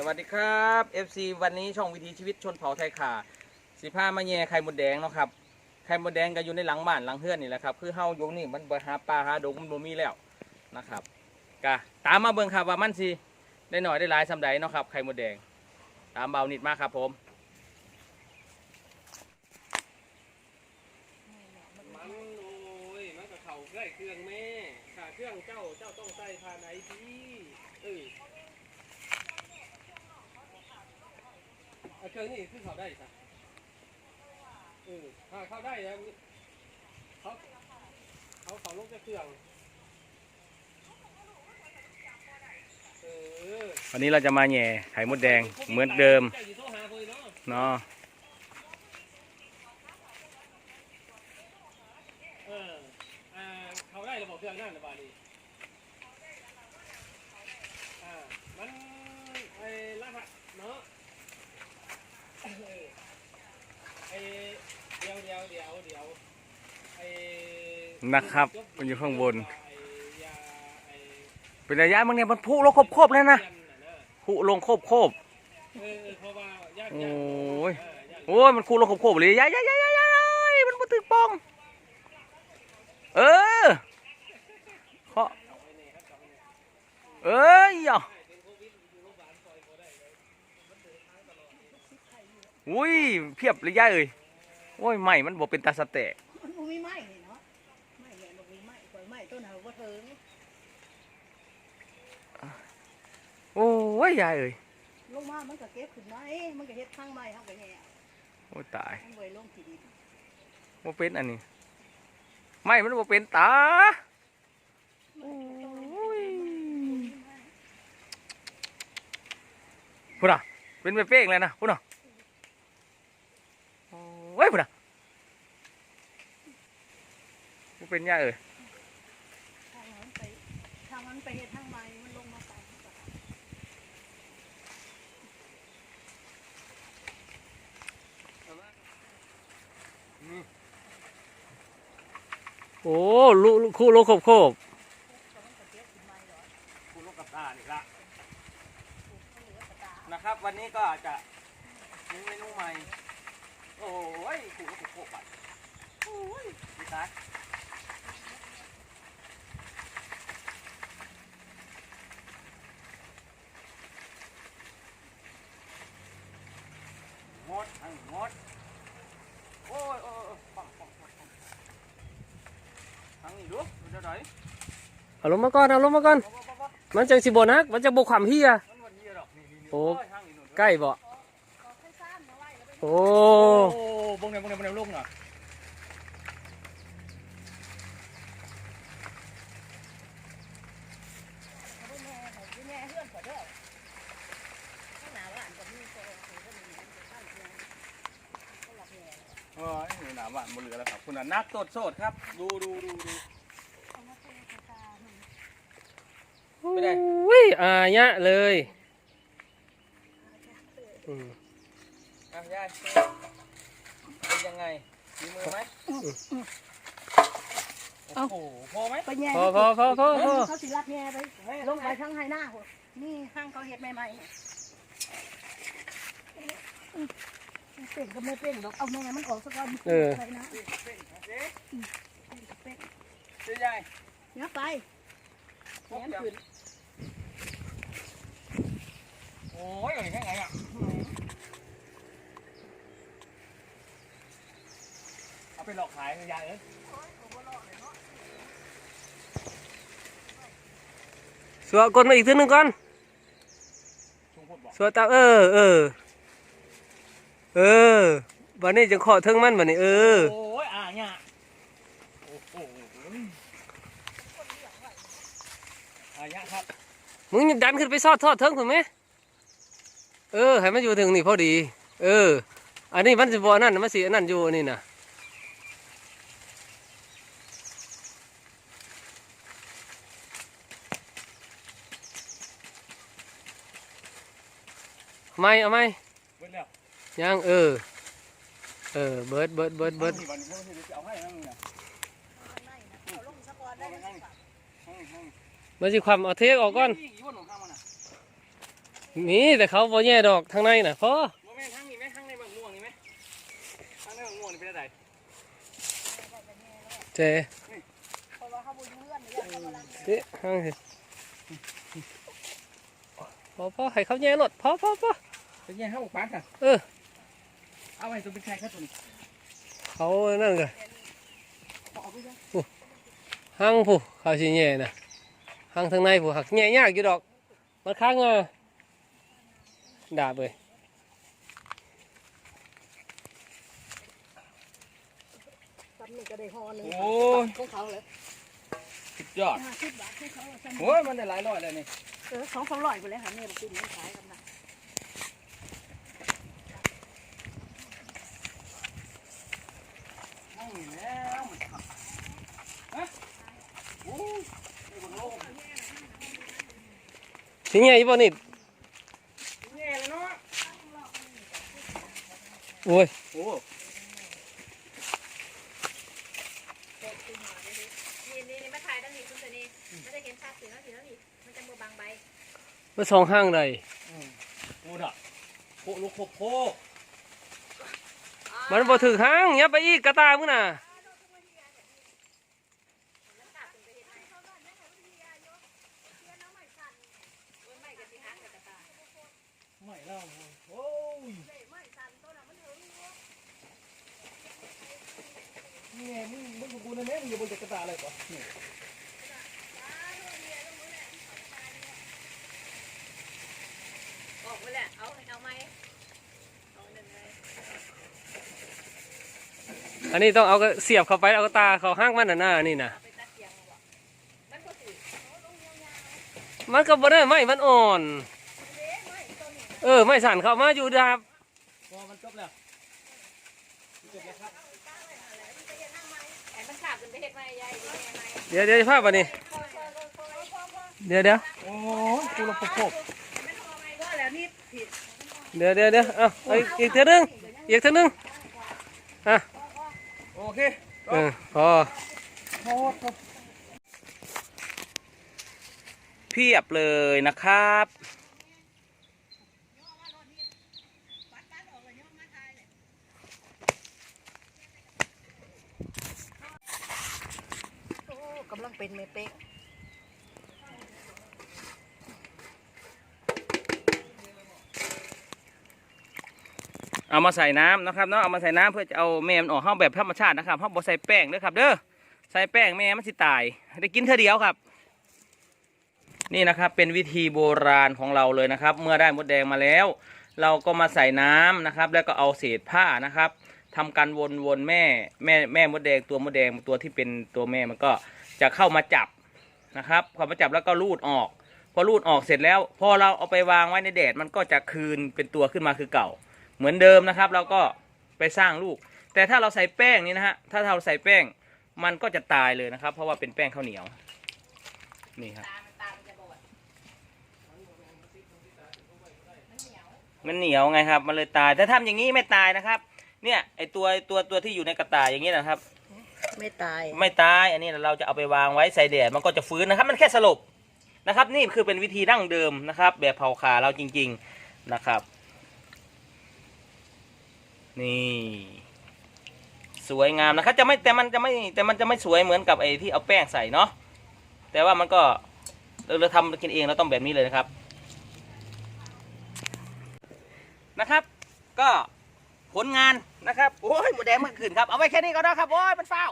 สวัสดีครับ FC วันนี้ช่องวิถีชีวิตชนเผ่าไทยขาสิผ้ามาแย่ไข่มดแดงเนาะครับไข่มดแดงก็อยู่ในหลังบ้านหลังเฮือนนี่แหละครับคือเฮาอยู่นี่มันบ่หาปลาหาดงมันบ่มีแล้วนะครับกะตามมาเบิ่งครับว่ามันสิได้หน่อยได้หลายสำใดเนาะครับไข่มดแดง ตามเบานิดมากครับผมมันโอ้ยมันก็เข่าใกล้เครื่องแม่ขาเครื่องเจ้าเจ้าต้องใส่ภายในที่เออเค รื่องนี้ขึ้นเขาได้ใช่เออถ้าเข้าได้แล้วเขาเขาเขาลงจะเครื่องเออวันนี้เราจะมาแหย่ไข่มดแดงเหมือนเดิมเนาะ เนาะ เอออ่าเขาได้ระบบเครื่องนั่นระบาดนี้อ่ามันไอ้รหัสเนาะเออไอ้เดี๋ยวเดี๋ยวเดี๋ยวเดี๋ยวไอ้ นะครับ มันอยู่ข้างบน เป็นระยะมั้งเนี่ยมันพุลงครบๆเลยนะเทียนะพุลงครบเออเออเพราะว่าญาติโอ้ยโอ้ยมันคุลงครบๆเลยยายยายยายยายมันมาตึกปอง เออเคาะเอ้ยอะอุ้ยเพียบเลยยายเอ้ย โอ้ยใหม่มันบอกเป็นตาสะแตกมันบ่มีไม้นี่เนาะไม้เนี่ยบ่มีไม้ปล่อยไม้ต้นหาบ่ถึงโอ้ยยายเอ้ยลงมามันก็เก็บขึ้นไม้มันก็เฮ็ดทางไม้เฮาก็แย่โอ้ยตายมันบ่ได้ลงที่ดินว่าเป็นอันนี้ไม่มันว่าเป็นตาโอ้ยพูดอะเป็นไปเป้งเลยนะพูดอะโอ้ ยพูดอะว่าเป็นย่าเอ่ยทางนั้นไปทางนั้นไปเฮ็ดทางไม้มันลงมาไปโอ้ลูลูคู่ลูกโคบโคบ คุณลูกกับตาอีกละนะครับ วันนี้ก็จะมีเมนูใหม่ โอ้ ยขู่ลูกกับโคบอะโอ้ยดีตายงดทั้งงดโอ้ยโอ้ยโอ้ยปังปังปังปังทั้งนี้ดูดูเดี๋ยวไหนเอาลงมาก่อนเอาลงมาก่อน บ่บ่บ่บ่มันจังสิบนัก มันจะบกความเฮีย มันวันนี้หรอกนี่นี่นี่โอ้ ยทางนี้นู่นใกล้บ่ ขอให้ซ่านมาไว้แล้วไปโอ้ โอ้ งเนี่ยบงเนี่ยบงเนี่ยลงหน่อยเอาไปแม่ให้ไปแม่เฮือนก็เด้อข้าหนาบ้านก็มีโซ่โซ่ก็มีมันจะข้างเหลือแล้วครับ คุณน่ะนักโสดโสดครับ ดูดูดูดูเอามาใส่กระตามันไม่ได้อุ้ยอายะเลย อืมอะยาย เป็นยังไงมีมือไหมโอ้โหพอไหมไปแย่พอพอพอพอพอเขาสิรับแย่ไปลงไปทางไห้หน้าพุ่นนี่ข้างเขาเฮ็ดใหม่ๆเนี่ยเป็นก็ไม่เป็นหรอกเอาแม่มันออกซะก่อนไปนะเป้งเจ๊เป็นเจ๊ยายเนี้ยไปพกยังโอ้ยอย่างนี้แค่ไงอะเอาไปหลอกขายเลยยายเอ้ยสวดกดมาอีกทีหนึงก่อนชุงพูดบอกสวดตาเออเออเออวันนี้จะขอเทิงมันวันนี้เออโอ้ยอะเนี่ยโอ้โหอะเนี่ยครับมึงดันขึ้นไปซอดทอดเทิงถูกไหมเออให้มันอยู่ถึงนี่พอดี เออ อันนี้มันสิบ่นั่นมันสิอันนั่นอยู่อันนี่นะ ไหม่เอาไหมเบิดแล้วยังเออ เออ เบิดเบิดเบิดเบิดอาวันนี้วันนี้เอาให้นั่งเนี่ยเอาลงซะก่อนได้นั่งนั่งนั่งมันสิความเอาเทกออกก่อนอีกวันหนึ่งข้างมันอะมีแต่เขาบ่แย่ดอกทางในน่ะพอโมเมนต์ทั้งนี้ไหมทั้งในบางม่วงนี่ไหมทั้งในบางม่วงนี่เป็นอะไรเจเพราะว่าเขาบ่อยู่เฮือนเนี่ยเขาบ่รักนี่ทางสิพอพอให้เขาแย่รถพอพอพอ เป็นยังห้าหกปานค่ะเออ เอาไว้ตัวเป็นใครครับตัวนี้เขานั่นก็เอาไปซะห้างผู้เขาสิแย่น่ะห้างทางในผู้หักแย่ยากอยู่ดอก มันค้างมาดาบเลยซ้ำนี่ก็ได้ห่อหนึงโอ้ยของเขาเลยสุดยอดห้าสิบบาทของเขาอะซ้ำโอ้ยมันได้หลายร้อยเลยนี่เออสองสามร้อยไปเลยค่ะเนี่ยมันกินมันขายกันนะ นั่งอยู่แล้วมันขับฮะโอ้ยนี่บางโลก สิแย่อีบ่นี่แย่เลยเนาะโอ้ยโอ้นี่นี่มาถ่ายตั้งนี่คุณเสนีไม่ได้เห็นชาสีแล้วสีแล้วนี่มันจะมือบางใบมันสองห้างใดโหดอะโคลูกโคโคมันบ่ถึกห้างอย่าไปอีกกระตามึงน่ะ ไม่แล้วโอ้ยนี่ ไงมึงมึงกับกูนะแม่มึงอย่าบนจักรตาอะไรก่อนนี่ออกไปแหละเอาเอาไหมเอาหนึ่งเลยอันนี้ต้องเอาก็เสียบเข้าไปเอากระตาเข้าห้างมันน่ะหน้านี่น่ะเอาไปตัดเสียงเอาบ่มันก็สิมันก็บ่ได้ไม่มันอ่อน เออไม่สั่นเข้ามาอยู่ดาบพอมันจบแล้วจบแล้วครับ ไอ้มันขาดจนไป เฮ็ดไม้ใหญ่ดีแม่ไม้เดี๋ยวเดี๋ยวภาพวันนี้ เดี๋ยวเดี๋ยวโอ้ยกูละโคโคว่าแล้วนี่ผิดเดี๋ยวเดี๋ยวเดี๋ยวเอาเอาอีกอีกเท่านึงอีกเท่านึงอะโอเคเออพอโทษครับเพียบเลยนะครับ โอ้กำลังเป็นเมเป๊ก เอามาใส่น้ำนะครับเนาะเอามาใส่น้ำเพื่อจะเอาแม่มันออกห้องแบบธรรมชาตินะครับห้องบ่ใส่แป้งเด้อครับ เด้อใส่แป้งแม่มันสิตาย ได้กินเท่าเดียวครับ นี่นะครับเป็นวิธีโบราณของเราเลยนะครับ เมื่อได้มดแดงมาแล้ว เราก็มาใส่น้ำนะครับ แล้วก็เอาเศษผ้านะครับทำการวนวนแม่แม่แม่มดแดงตัวมดแดงตัวที่เป็นตัวแม่มันก็จะเข้ามาจับนะครับพอมาจับแล้วก็รูดออก พอรูดออกเสร็จแล้ว พอเราเอาไปวางไว้ในแดดมันก็จะคืนเป็นตัวขึ้นมาคือเก่า เหมือนเดิมนะครับเราก็ไปสร้างลูก แต่ถ้าเราใส่แป้งนี่นะฮะถ้าเราใส่แป้งมันก็จะตายเลยนะครับ เพราะว่าเป็นแป้งข้าวเหนียวนี่ครับตามันตามันจะบอดมันเหนียวไงครับ มันเลยตายถ้าทำอย่างนี้ไม่ตายนะครับ เนี่ยไอตัวตัวตัวที่อยู่ในกระต่ายอย่างนี้นะครับ ไม่ตายไม่ตายอันนี้เราจะเอาไปวางไว้ใส่แดดมันก็จะฟื้นนะครับ มันแค่สลบนะครับ นี่คือเป็นวิธีดั้งเดิมนะครับ แบบเผาขาเราจริง ๆนะครับ นี่ สวยงามนะครับจะไม่แต่มันจะไม่แต่มันจะไม่สวยเหมือนกับไอ้ที่เอาแป้งใส่เนาะแต่ว่ามันก็เราเราทำกินเองเราต้องแบบนี้เลยนะครับนะครับ ก็ผลงานนะครับโอ้ยหมูแดงมันขึ้นครับเอาไว้แค่นี้ก็ได้ครับโอ้ยมันเฝ้า